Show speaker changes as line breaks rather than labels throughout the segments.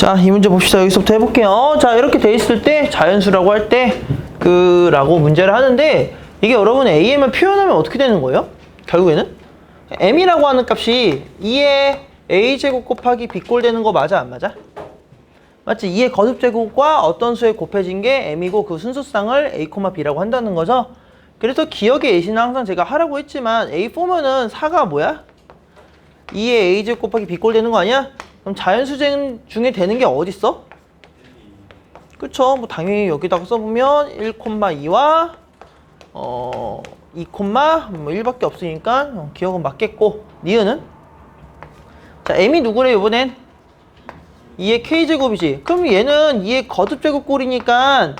자, 이 문제 봅시다. 여기서부터 해볼게요. 자, 이렇게 돼 있을 때 자연수라고 할 때 그 라고 문제를 하는데 이게 여러분 AM을 표현하면 어떻게 되는 거예요? 결국에는 M이라고 하는 값이 2의 A제곱 곱하기 B꼴 되는 거 맞아 안 맞아? 맞지? 2의 거듭제곱과 어떤 수에 곱해진 게 M이고 그 순수쌍을 A, B라고 한다는 거죠. 그래서 기억의 예시는 항상 제가 하라고 했지만 A4면은 4가 뭐야? 2의 A제곱 곱하기 B꼴 되는 거 아니야? 그럼 자연수쟁 중에 되는 게 어딨어? 그쵸? 뭐 당연히 여기다가 써보면 1,2와 어, 2, 뭐 1밖에 없으니까 어, 기억은 맞겠고 니은은? 자 M이 누구래 이번엔? 2의 K제곱이지 그럼 얘는 2의 거듭제곱꼴이니까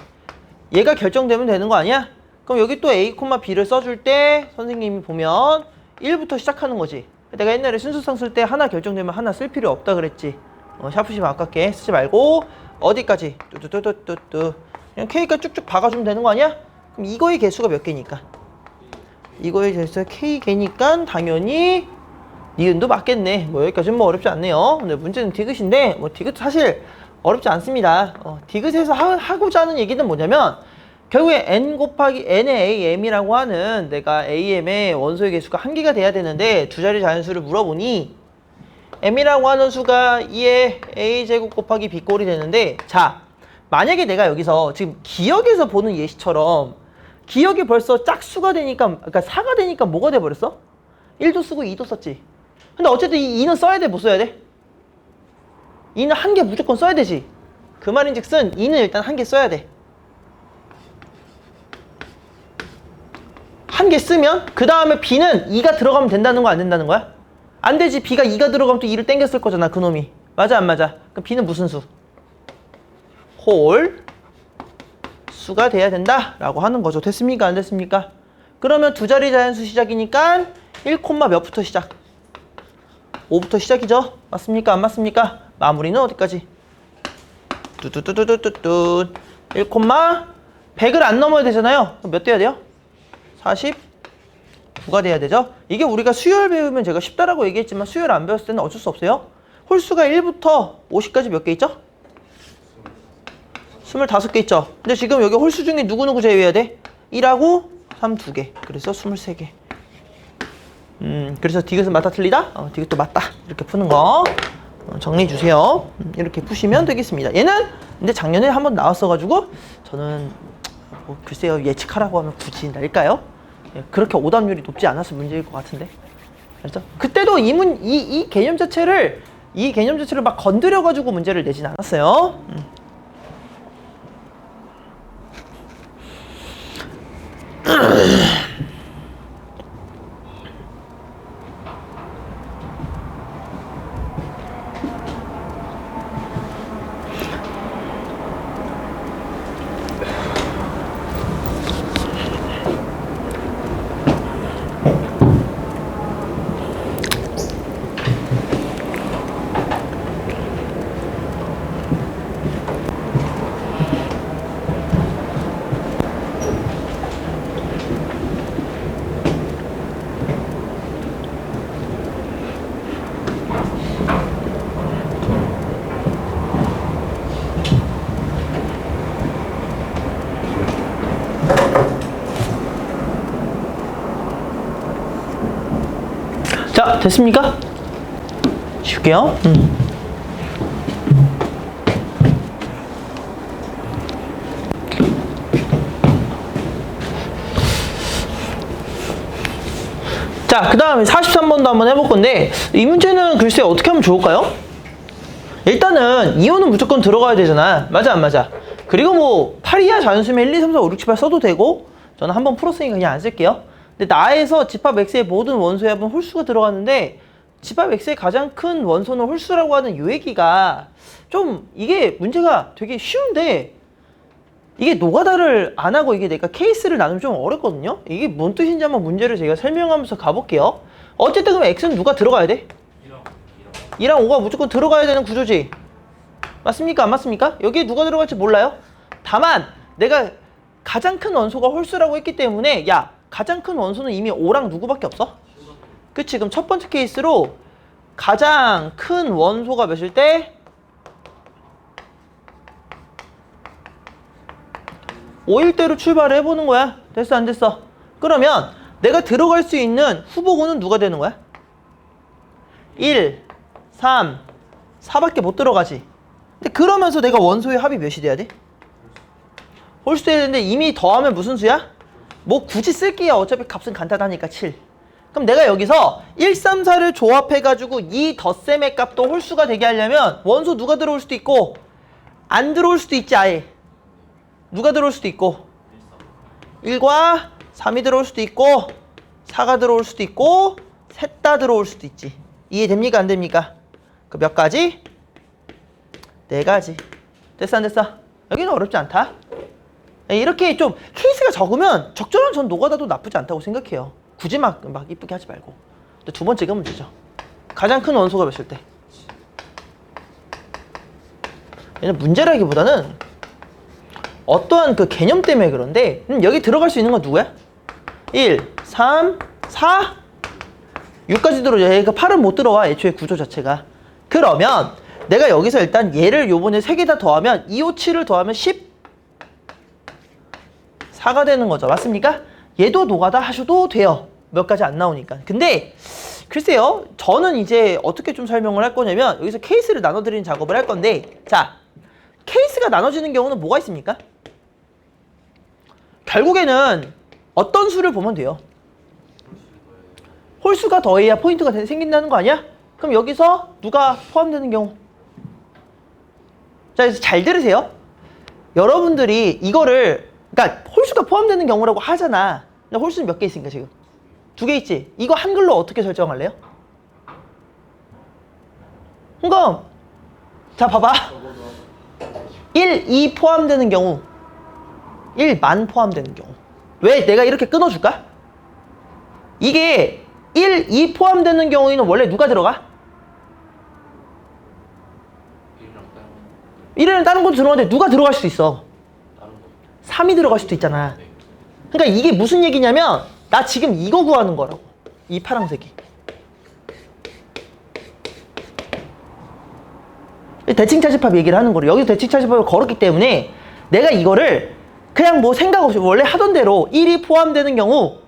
얘가 결정되면 되는 거 아니야? 그럼 여기 또 A, B를 써줄 때 선생님이 보면 1부터 시작하는 거지 내가 옛날에 순수상 쓸때 하나 결정되면 하나 쓸 필요 없다 그랬지 어, 샤프심 아깝게 쓰지 말고 어디까지? 뚜뚜뚜뚜뚜 그냥 K가 쭉쭉 박아주면 되는 거 아니야? 그럼 이거의 개수가 몇 개니까? 이거의 개수가 K 개니까 당연히 니은도 맞겠네. 뭐 여기까지는 뭐 어렵지 않네요. 근데 문제는 디귿인데 뭐 디귿 사실 어렵지 않습니다. 어, 디귿에서 하, 고자 하는 얘기는 뭐냐면 결국에 n 곱하기 n의 am이라고 하는 내가 am의 원소의 개수가 한 개가 돼야 되는데 두 자리 자연수를 물어보니 m이라고 하는 수가 2의 a제곱 곱하기 b꼴이 되는데 자 만약에 내가 여기서 지금 기억에서 보는 예시처럼 기억이 벌써 짝수가 되니까 그러니까 4가 되니까 뭐가 돼버렸어? 1도 쓰고 2도 썼지 근데 어쨌든 이 2는 써야 돼 못 써야 돼? 2는 한 개 무조건 써야 되지 그 말인즉슨 2는 일단 한 개 써야 돼 한 개 쓰면 그 다음에 B는 2가 들어가면 된다는 거 안 된다는 거야? 안 되지 B가 2가 들어가면 또 2를 땡겼을 거잖아 그놈이 맞아 안 맞아? 그럼 B는 무슨 수? 홀 수가 돼야 된다 라고 하는 거죠 됐습니까 안 됐습니까? 그러면 두 자리 자연수 시작이니까 1, 몇부터 시작? 5부터 시작이죠 맞습니까 안 맞습니까? 마무리는 어디까지? 뚜뚜뚜뚜뚜뚜 1, 100을 안 넘어야 되잖아요 몇 돼야 돼요? 49가 돼야 되죠 이게 우리가 수열 배우면 제가 쉽다라고 얘기했지만 수열 안 배웠을 때는 어쩔 수 없어요 홀수가 1부터 50까지 몇 개 있죠? 25개 있죠. 근데 지금 여기 홀수 중에 누구누구 제외해야 돼? 1하고 3 2개. 그래서 23개. 음, 그래서 디귿은 맞다 틀리다? 어, 디귿도 맞다. 이렇게 푸는 거 어, 정리해 주세요. 음, 이렇게 푸시면 되겠습니다. 얘는 근데 작년에 한번 나왔어가지고 저는 뭐 글쎄요 예측하라고 하면 굳이 날까요? 예, 그렇게 오답률이 높지 않아서 문제일 것 같은데. 그렇죠? 그때도 이, 문, 이, 이 개념 자체를 이 개념 자체를 막 건드려 가지고 문제를 내진 않았어요. 음. 자, 됐습니까? 쉴게요. 음. 자, 그 다음에 43번도 한번 해볼 건데, 이 문제는 글쎄 어떻게 하면 좋을까요? 일단은 이온은 무조건 들어가야 되잖아. 맞아, 안 맞아? 그리고 뭐, 8이야 자연수면 1, 2, 3, 4, 5, 6, 7, 8 써도 되고, 저는 한번 풀었으니까 그냥 안 쓸게요. 근데 나에서 집합 X의 모든 원소의 합은 홀수가 들어가는데 집합 X의 가장 큰 원소는 홀수라고 하는 요 얘기가 좀 이게 문제가 되게 쉬운데 이게 노가다를 안 하고 이게 내가 케이스를 나누면 좀 어렵거든요. 이게 뭔 뜻인지 한번 문제를 제가 설명하면서 가볼게요. 어쨌든 그럼 X는 누가 들어가야 돼? 2랑 5가 무조건 들어가야 되는 구조지. 맞습니까? 안 맞습니까? 여기에 누가 들어갈지 몰라요. 다만 내가 가장 큰 원소가 홀수라고 했기 때문에 야 가장 큰 원소는 이미 5랑 누구밖에 없어? 그치 그럼 첫 번째 케이스로 가장 큰 원소가 몇일 때? 5일 대로 출발을 해보는 거야 됐어 안 됐어? 그러면 내가 들어갈 수 있는 후보군은 누가 되는 거야? 1, 3, 4밖에 못 들어가지 근데 그러면서 내가 원소의 합이 몇이 돼야 돼? 홀수 돼야 되는데 이미 더하면 무슨 수야? 뭐 굳이 쓸게요. 어차피 값은 간단하니까 7. 그럼 내가 여기서 1, 3, 4를 조합해가지고 이 덧셈의 값도 홀수가 되게 하려면 원소 누가 들어올 수도 있고 안 들어올 수도 있지 아예. 누가 들어올 수도 있고 1과 3이 들어올 수도 있고 4가 들어올 수도 있고 셋 다 들어올 수도 있지. 이해됩니까? 안 됩니까? 그 몇 가지? 네 가지. 됐어 안 됐어? 여기는 어렵지 않다. 예, 이렇게 좀케 이스가 적으면 적절한 전 노가다도 나쁘지 않다고 생각해요. 굳이 막, 막 이쁘게 하지 말고. 두 번째 가면 되죠. 가장 큰 원소가 몇일 때? 얘는 문제라기보다는 어떠한 그 개념 때문에 그런데 음, 여기 들어갈 수 있는 건 누구야? 1, 3, 4, 6까지 들어오죠. 얘가 8은 못 들어와. 애초에 구조 자체가. 그러면 내가 여기서 일단 얘를 요번에 세개다 더하면 2, 5, 7을 더하면 10 4가 되는 거죠. 맞습니까? 얘도 노가다 하셔도 돼요. 몇 가지 안 나오니까. 근데 글쎄요. 저는 이제 어떻게 좀 설명을 할 거냐면 여기서 케이스를 나눠드리는 작업을 할 건데 자 케이스가 나눠지는 경우는 뭐가 있습니까? 결국에는 어떤 수를 보면 돼요. 홀수가 더해야 포인트가 되- 생긴다는 거 아니야? 그럼 여기서 누가 포함되는 경우? 자, 그래서 잘 들으세요. 여러분들이 이거를 그러니까 홀수가 포함되는 경우라고 하잖아. 근데 홀수는 몇 개 있으니까 지금? 두 개 있지. 이거 한글로 어떻게 설정할래요? 그럼 자 봐봐. 1, 2 포함되는 경우 1만 포함되는 경우 왜 내가 이렇게 끊어줄까? 이게 1, 2 포함되는 경우에는 원래 누가 들어가? 1에는 다른 것도 들어가는데 누가 들어갈 수도 있어 3이 들어갈 수도 있잖아 그러니까 이게 무슨 얘기냐면 나 지금 이거 구하는 거라고 이 파란색이 대칭 차집합 얘기를 하는 거로 여기서 대칭 차집합을 걸었기 때문에 내가 이거를 그냥 뭐 생각 없이 원래 하던 대로 1이 포함되는 경우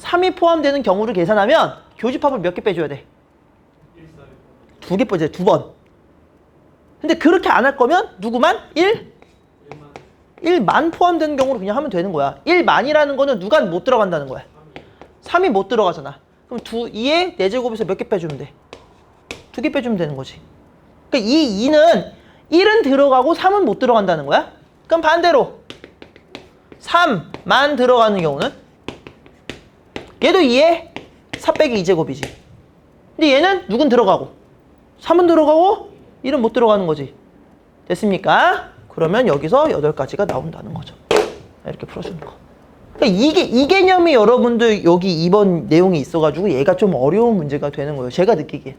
3이 포함되는 경우를 계산하면 교집합을 몇 개 빼줘야 돼? 두 개 빼줘야 돼, 두 번. 근데 그렇게 안 할 거면 누구만? 1? 1만 포함되는 경우로 그냥 하면 되는 거야. 1만이라는 거는 누가 못 들어간다는 거야. 3이 못 들어가잖아. 그럼 두 2의 4제곱에서 몇 개 빼주면 돼? 두 개 빼주면 되는 거지. 그러니까 이 2는 1은 들어가고 3은 못 들어간다는 거야. 그럼 반대로 3만 들어가는 경우는 얘도 2에 4 빼기 2제곱이지. 근데 얘는 누군 들어가고 3은 들어가고 1은 못 들어가는 거지. 됐습니까? 그러면 여기서 8가지가 나온다는 거죠. 이렇게 풀어주는 거. 그러니까 이게 이 개념이 여러분들 여기 이번 내용이 있어가지고 얘가 좀 어려운 문제가 되는 거예요. 제가 느끼기에.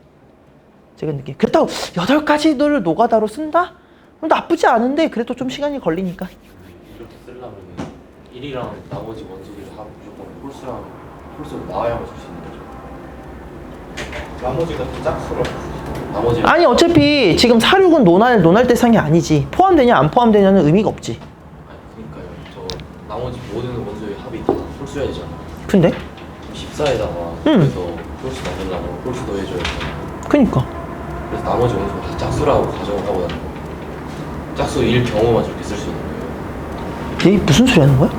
제가 느끼. 그렇다고 여덟 가지를 노가다로 쓴다? 나쁘지 않은데 그래도 좀 시간이 걸리니까.
이렇게 쓰려면 1이랑 나머지 원소들이 다 무조건 홀수랑 홀수로 나와야만 쓸수 있는 거죠.
나머지가 또 짝수로
나머지
아니 어차피 지금 사륙은 논할 논할 대상이 아니지. 포함되냐 안 포함되냐는 의미가 없지.
그러니까요. 저 나머지 모든 원소의 합이 다 홀수여야 되잖아요.
근데
14에다가
음.
그래서 홀수 만들려면 홀수 더해줘야 돼요.
그니까
그래서 나머지 원소가 다 짝수라고 가정을 하고 나는 거. 짝수 1 경우만 저렇게 쓸 수 있는 거예요.
이게 무슨 소리 하는 거야?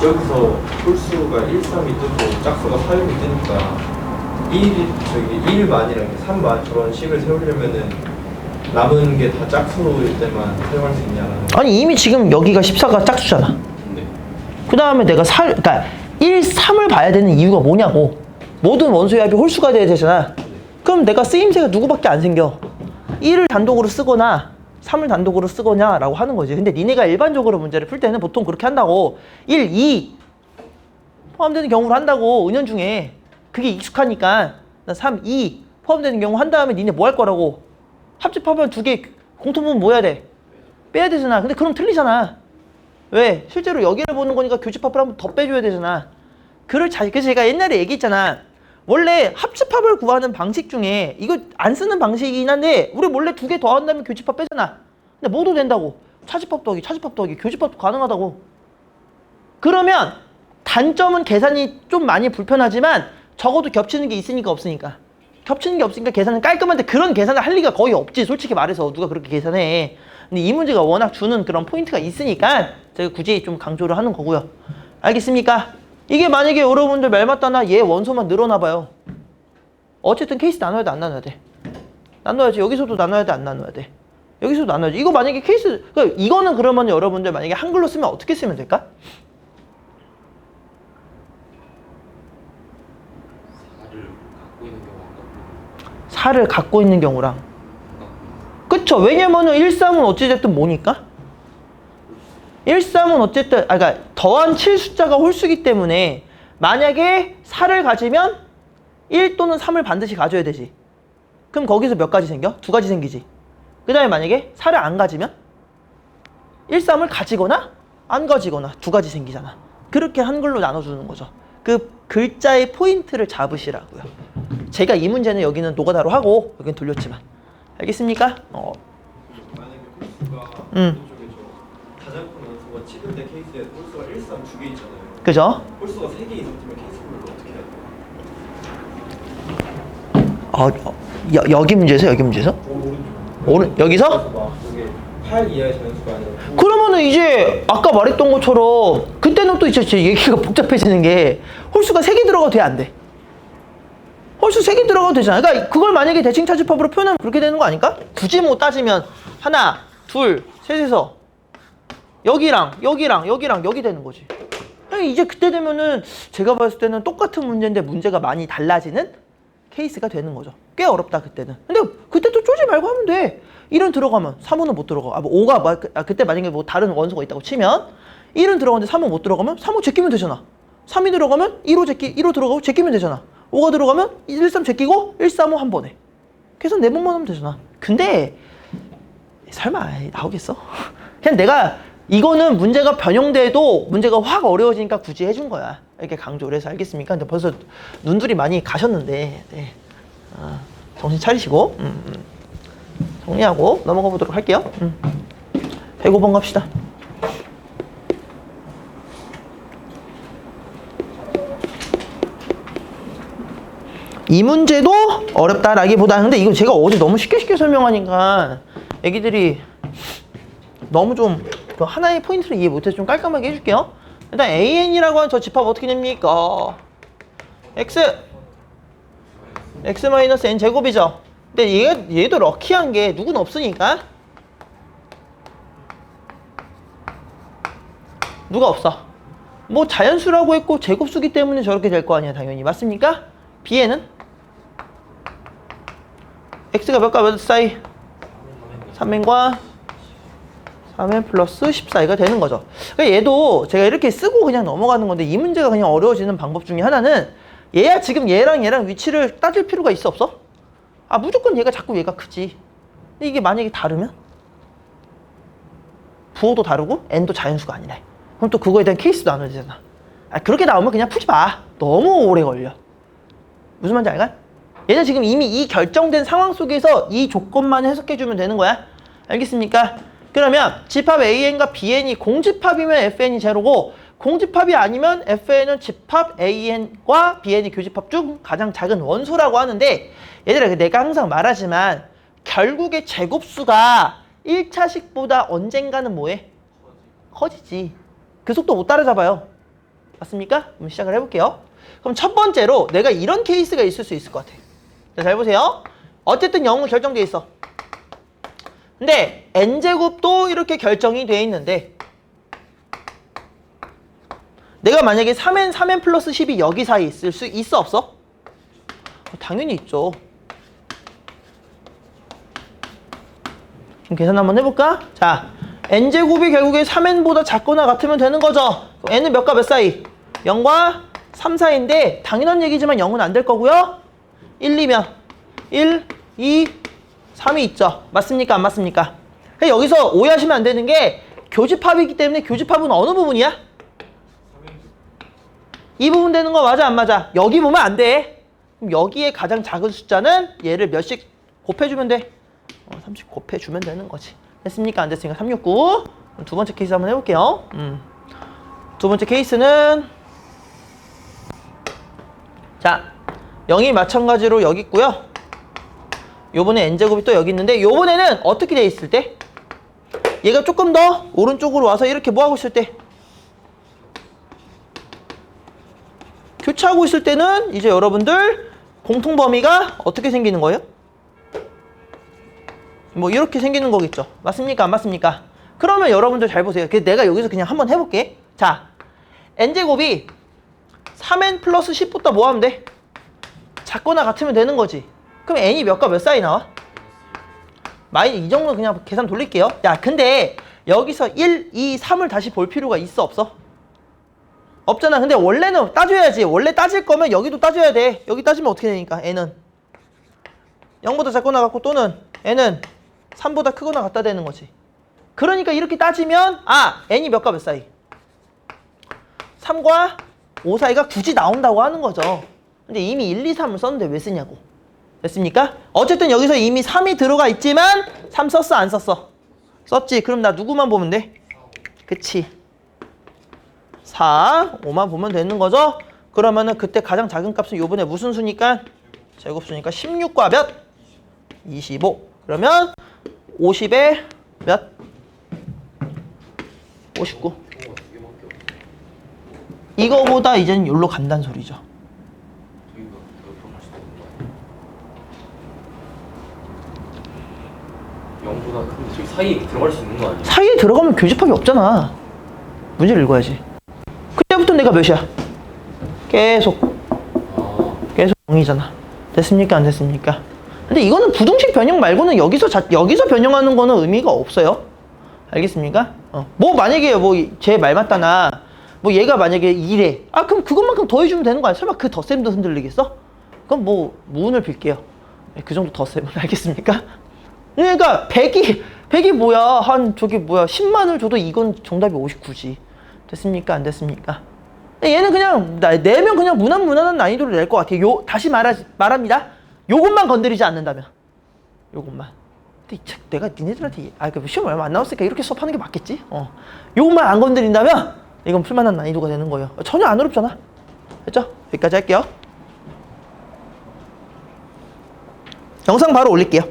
저기서 홀수가 1, 3이 뜨고 짝수가 4, 6이 뜨니까 1, 저기 1만이랑 3만 저런 식을 세우려면은 남은 게 다 짝수일 때만 사용할 수 있냐는
아니 이미 지금 여기가 14가 짝수잖아.
근데
그 다음에 내가 살, 그러니까 1, 3을 봐야 되는 이유가 뭐냐고. 모든 원소의 합이 홀수가 돼야 되잖아. 그럼 내가 쓰임새가 누구밖에 안 생겨. 1을 단독으로 쓰거나 3을 단독으로 쓰거나 라고 하는 거지. 근데 니네가 일반적으로 문제를 풀 때는 보통 그렇게 한다고. 1, 2 포함되는 경우로 한다고. 은연 중에. 그게 익숙하니까. 나 3, 2 포함되는 경우 한 다음에 니네 뭐 할 거라고. 합집하면 두 개 공통분 뭐 해야 돼? 빼야 되잖아. 근데 그럼 틀리잖아. 왜? 실제로 여기를 보는 거니까 교집합을 한번 더 빼줘야 되잖아. 그를 잘, 그래서 제가 옛날에 얘기했잖아. 원래 합집합을 구하는 방식 중에 이거 안 쓰는 방식이긴 한데 우리 원래 두 개 더 한다면 교집합 빼잖아. 근데 뭐도 된다고. 차집합 더하기 차집합 더하기 교집합도 가능하다고. 그러면 단점은 계산이 좀 많이 불편하지만 적어도 겹치는 게 있으니까 없으니까. 겹치는 게 없으니까 계산은 깔끔한데 그런 계산을 할 리가 거의 없지. 솔직히 말해서 누가 그렇게 계산해. 근데 이 문제가 워낙 주는 그런 포인트가 있으니까 제가 굳이 좀 강조를 하는 거고요. 알겠습니까? 이게 만약에 여러분들 말 맞다나 얘 원소만 늘어나 봐요. 어쨌든 케이스 나눠야 돼, 안 나눠야 돼? 나눠야지. 여기서도 나눠야 돼, 안 나눠야 돼? 여기서도 나눠야지. 이거 만약에 케이스, 그 이거는 그러면 여러분들 만약에 한글로 쓰면 어떻게 쓰면 될까?
사를 갖고 있는 경우랑.
그쵸. 왜냐면은 1, 3은 어찌됐든 뭐니까? 1, 3은 어쨌든, 아, 그니까 더한 7 숫자가 홀수기 때문에 만약에 4를 가지면 1 또는 3을 반드시 가져야 되지. 그럼 거기서 몇 가지 생겨? 두 가지 생기지. 그 다음에 만약에 4를 안 가지면 1, 3을 가지거나 안 가지거나 두 가지 생기잖아. 그렇게 한글로 나눠주는 거죠. 그 글자의 포인트를 잡으시라고요. 제가 이 문제는 여기는 노가다로 하고 여기는 돌렸지만 알겠습니까? 어,
만약에
음.
오른쪽에 저 가장 큰 원소가 7인데 케이스에 홀수가 1, 3두개 있잖아요.
그죠?
홀수가 3개 있었으면 케이스별로 어떻게 해야 돼요?
어, 어, 여, 여기 문제에서 여기 문제에서?
오른쪽.
오른 여기서?
그래서 막 이게 8 이하의 자연수가 아니라 구-
그러면은 이제 아까 말했던 것처럼 그때는 또 이제 제 얘기가 복잡해지는 게 홀수가 3개 들어가도 돼 안 돼? 홀수 3개 들어가도 되잖아. 그러니까 그걸 만약에 대칭 차집합으로 표현하면 그렇게 되는 거 아닐까? 굳이 뭐 따지면 하나, 둘, 셋에서 여기랑 여기랑 여기랑 여기 되는 거지. 그러니까 이제 그때 되면은 제가 봤을 때는 똑같은 문제인데 문제가 많이 달라지는 케이스가 되는 거죠. 꽤 어렵다 그때는. 근데 그때 또 쪼지 말고 하면 돼. 1은 들어가면 3호는 못 들어가. 아, 뭐 5가 뭐, 아, 그때 만약에 뭐 다른 원소가 있다고 치면 1은 들어가는데 3은 못 들어가면 3호 제끼면 되잖아. 3이 들어가면 1호 제끼 1호 들어가고 제끼면 되잖아. 5가 들어가면 1, 3 제끼고 1, 3, 5 한 번에. 계산 네 번만 하면 되잖아. 근데 설마 나오겠어? 그냥 내가 이거는 문제가 변형돼도 문제가 확 어려워지니까 굳이 해준 거야. 이렇게 강조를 해서 알겠습니까? 근데 벌써 눈들이 많이 가셨는데 네. 아, 정신 차리시고 음, 음. 정리하고 넘어가 보도록 할게요. 음. 105번 갑시다. 이 문제도 어렵다라기보다는 근데 이거 제가 어제 너무 쉽게 쉽게 설명하니까 애기들이 너무 좀그 하나의 포인트를 이해 못해서 좀 깔끔하게 해줄게요. 일단 AN이라고 하는 저 집합 어떻게 됩니까? X X 마이너스 N 제곱이죠. 근데 얘가 얘도 럭키한 게 누군 없으니까 누가 없어. 뭐 자연수라고 했고 제곱수기 때문에 저렇게 될 거 아니야 당연히 맞습니까? B에는 X가 몇과 몇 사이? 3n과 3n 플러스 14가 되는 거죠. 그러니까 얘도 제가 이렇게 쓰고 그냥 넘어가는 건데 이 문제가 그냥 어려워지는 방법 중에 하나는 얘야 지금 얘랑 얘랑 위치를 따질 필요가 있어 없어? 아 무조건 얘가 자꾸 얘가 크지. 근데 이게 만약에 다르면? 부호도 다르고 n도 자연수가 아니래. 그럼 또 그거에 대한 케이스도 나눠야 되잖아. 아 그렇게 나오면 그냥 푸지 마. 너무 오래 걸려. 무슨 말인지 알까? 얘는 지금 이미 이 결정된 상황 속에서 이 조건만 해석해주면 되는 거야. 알겠습니까? 그러면 집합 AN과 BN이 공집합이면 FN이 제로고 공집합이 아니면 FN은 집합 AN과 BN이 교집합 중 가장 작은 원소라고 하는데 얘들아 내가 항상 말하지만 결국에 제곱수가 1차식보다 언젠가는 뭐해? 커지지. 그 속도 못 따라잡아요. 맞습니까? 그럼 시작을 해볼게요. 그럼 첫 번째로 내가 이런 케이스가 있을 수 있을 것 같아. 자, 잘 보세요. 어쨌든 0은 결정돼 있어. 근데 n제곱도 이렇게 결정이 돼 있는데 내가 만약에 3n, 3n 플러스 10이 여기 사이에 있을 수 있어 없어? 어, 당연히 있죠. 그럼 계산 한번 해볼까? 자, n제곱이 결국에 3n보다 작거나 같으면 되는 거죠. n은 몇과 몇 사이? 0과 3 사이인데 당연한 얘기지만 0은 안 될 거고요. 1, 2면 1, 2, 3이 있죠. 맞습니까? 안 맞습니까? 여기서 오해하시면 안 되는 게 교집합이기 때문에 교집합은 어느 부분이야? 이 부분 되는 거 맞아 안 맞아? 여기 보면 안 돼. 그럼 여기에 가장 작은 숫자는 얘를 몇씩 곱해주면 돼. 어, 30 곱해주면 되는 거지. 됐습니까? 안 됐습니까? 369. 그럼 두 번째 케이스 한번 해볼게요. 음. 두 번째 케이스는 자 0이 마찬가지로 여기 있고요. 요번에 n제곱이 또 여기 있는데 요번에는 어떻게 돼 있을 때? 얘가 조금 더 오른쪽으로 와서 이렇게 뭐 하고 있을 때? 교차하고 있을 때는 이제 여러분들 공통 범위가 어떻게 생기는 거예요? 뭐 이렇게 생기는 거겠죠. 맞습니까? 안 맞습니까? 그러면 여러분들 잘 보세요. 그 내가 여기서 그냥 한번 해볼게. 자, n제곱이 3n 플러스 10보다 뭐 하면 돼? 작거나 같으면 되는 거지. 그럼 n이 몇과 몇 사이 나와? 마이 이 정도 그냥 계산 돌릴게요. 야, 근데 여기서 1, 2, 3을 다시 볼 필요가 있어 없어? 없잖아. 근데 원래는 따져야지. 원래 따질 거면 여기도 따져야 돼. 여기 따지면 어떻게 되니까 n은 0보다 작거나 같고 또는 n은 3보다 크거나 같다 되는 거지. 그러니까 이렇게 따지면 아 n이 몇과 몇 사이? 3과 5 사이가 굳이 나온다고 하는 거죠. 근데 이미 1, 2, 3을 썼는데 왜 쓰냐고. 됐습니까? 어쨌든 여기서 이미 3이 들어가 있지만 3 썼어 안 썼어? 썼지. 그럼 나 누구만 보면 돼? 그치. 4, 5만 보면 되는 거죠? 그러면은 그때 가장 작은 값은 요번에 무슨 수니까? 제곱수니까 16과 몇? 25. 그러면 50에 몇? 59.
어, 두 개밖에 없어.
이거보다 이제는 여기로 간다는 소리죠.
저희가 더 들어갈 수도 있는 거 0보다 큰데 저기 사이에 들어갈 수 있는 거 아니야?
사이에 들어가면 교집합이 없잖아. 문제를 읽어야지. 그때부터 내가 몇이야? 계속
아,
계속 0이잖아. 됐습니까? 안 됐습니까? 근데 이거는 부등식 변형 말고는 여기서 자, 여기서 변형하는 거는 의미가 없어요. 알겠습니까? 어. 뭐 만약에 뭐 제 말 맞다나 뭐 얘가 만약에 2래. 아 그럼 그것만큼 더해주면 되는 거 아니야? 설마 그 덧셈도 흔들리겠어? 그럼 뭐 무운을 빌게요. 네, 그 정도 덧셈은 알겠습니까? 그러니까 100이 100이 뭐야? 한 저기 뭐야? 10만을 줘도 이건 정답이 59지. 됐습니까? 안 됐습니까? 얘는 그냥 나- 내면 그냥 무난 무난한 난이도를 낼 것 같아요. 요 다시 말하 말합니다. 요것만 건드리지 않는다면, 요것만. 근데 이책 내가 니네들한테 이- 아, 그 시험 얼마 안 남았으니까 이렇게 수업하는 게 맞겠지? 어, 요것만 안 건드린다면 이건 풀만한 난이도가 되는 거예요. 전혀 안 어렵잖아. 됐죠? 여기까지 할게요. 영상 바로 올릴게요.